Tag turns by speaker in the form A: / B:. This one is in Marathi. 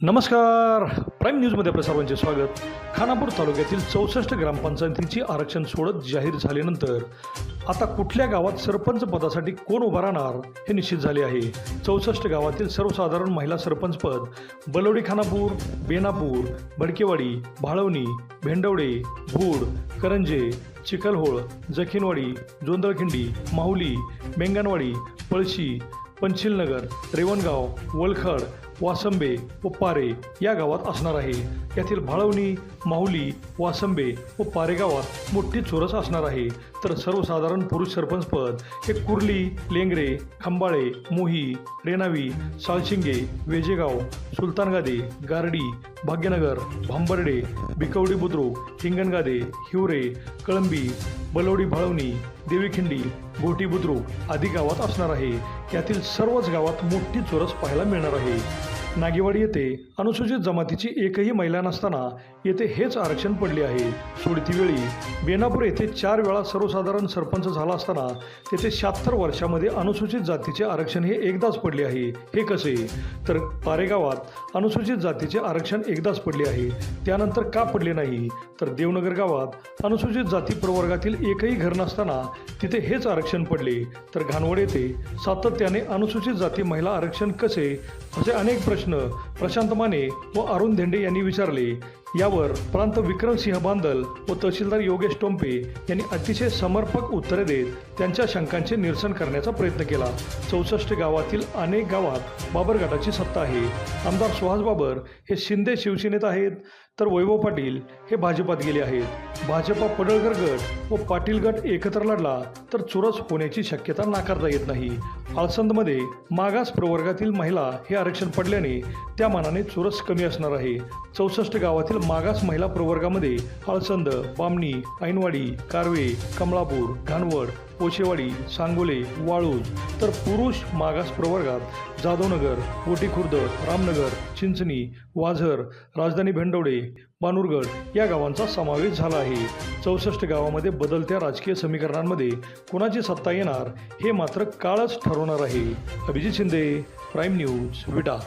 A: नमस्कार. प्राईम न्यूजमध्ये आपल्या सर्वांचे स्वागत. खानापूर तालुक्यातील चौसष्ट ग्रामपंचायतींची आरक्षण सोडत जाहीर झाल्यानंतर आता कुठल्या गावात सरपंच पदासाठी कोण उभा राहणार हे निश्चित झाले आहे. चौसष्ट गावातील सर्वसाधारण महिला सरपंच पद बलवडी खानापूर बेनापूर भडकेवाडी भाळवणी भेंडवडे भूड करंजे चिखलहोळ जखीनवाडी जोंदळखिंडी माहुली मेंगणवाडी पळशी पंचिलनगर रेवणगाव वलखड वासंबे व पारे या गावात असणार आहे. यातील भाळवणी माहुली वासंबे व पारे गावात मोठी चोरस असणार आहे. तर सर्वसाधारण पुरुष सरपंच पद हे कुर्ली लेंगरे खंबाळे मोही रेणावी साळशिंगे वेजेगाव सुलतानगादे गारडी भाग्यनगर भांबर्डे बिकवडी बुद्रुक हिंगणगादे हिवरे कळंबी बलवडी भाळवणी देवीखिंडी गोटी बुद्रुक आदी गावात असणार आहे. यातील सर्वच गावात मोठी चोरस पाहायला मिळणार आहे. नागेवाडी येथे अनुसूचित जमातीची एकही महिला नसताना येथे हेच आरक्षण पडले आहे. सोडतीवेळी बेनापूर येथे चार वेळा सर्वसाधारण सरपंच झाला असताना तेथे शहात्तर वर्षामध्ये अनुसूचित जातीचे आरक्षण हे एकदाच पडले आहे. हे कसे? तर पारेगावात अनुसूचित जातीचे आरक्षण एकदाच पडले आहे. त्यानंतर का पडले नाही? तर देवनगर गावात अनुसूचित जाती प्रवर्गातील एकही घर नसताना तिथे हेच आरक्षण पडले. तर घाणवड येथे सातत्याने अनुसूचित जाती महिला आरक्षण कसे? असे अनेक प्रश्न प्रशांत माने व अरुण धेंडे यांनी विचारले. यावर प्रांत विक्रमसिंह बांदल व तहसीलदार योगेश टोंपे यांनी अतिशय समर्पक उत्तरे देत त्यांच्या शंकांचे निरसन करण्याचा प्रयत्न केला. चौसष्ट गावातील अनेक गावात बाबर गटाची सत्ता आहे. आमदार सुहास बाबर हे शिंदे शिवसेनेत आहेत. तर वैभव पाटील हे भाजपात गेले आहेत. भाजपा पडळकर गट व पाटील गट एकत्र लढला तर चुरस होण्याची शक्यता नाकारता येत नाही. आळसंदमध्ये मागास प्रवर्गातील महिला हे आरक्षण पडल्याने त्या मानाने चुरस कमी असणार आहे. चौसष्ट गावातील मागास महिला प्रवर्गामध्ये आळसंद बामणी ऐनवाडी कारवे कमळापूर घाणवड पोचेवाडी सांगोले वाळूज तर पुरुष मागास प्रवर्गात जाधवनगर खुर्द रामनगर चिंचणी वाझर राजधानी भेंडवडे बानुरगड या गावांचा समावेश झाला आहे. चौसष्ट गावामध्ये बदलत्या राजकीय समीकरणांमध्ये कुणाची सत्ता येणार हे मात्र काळच ठरवणार आहे. Abhijit Shinde prime news Vita.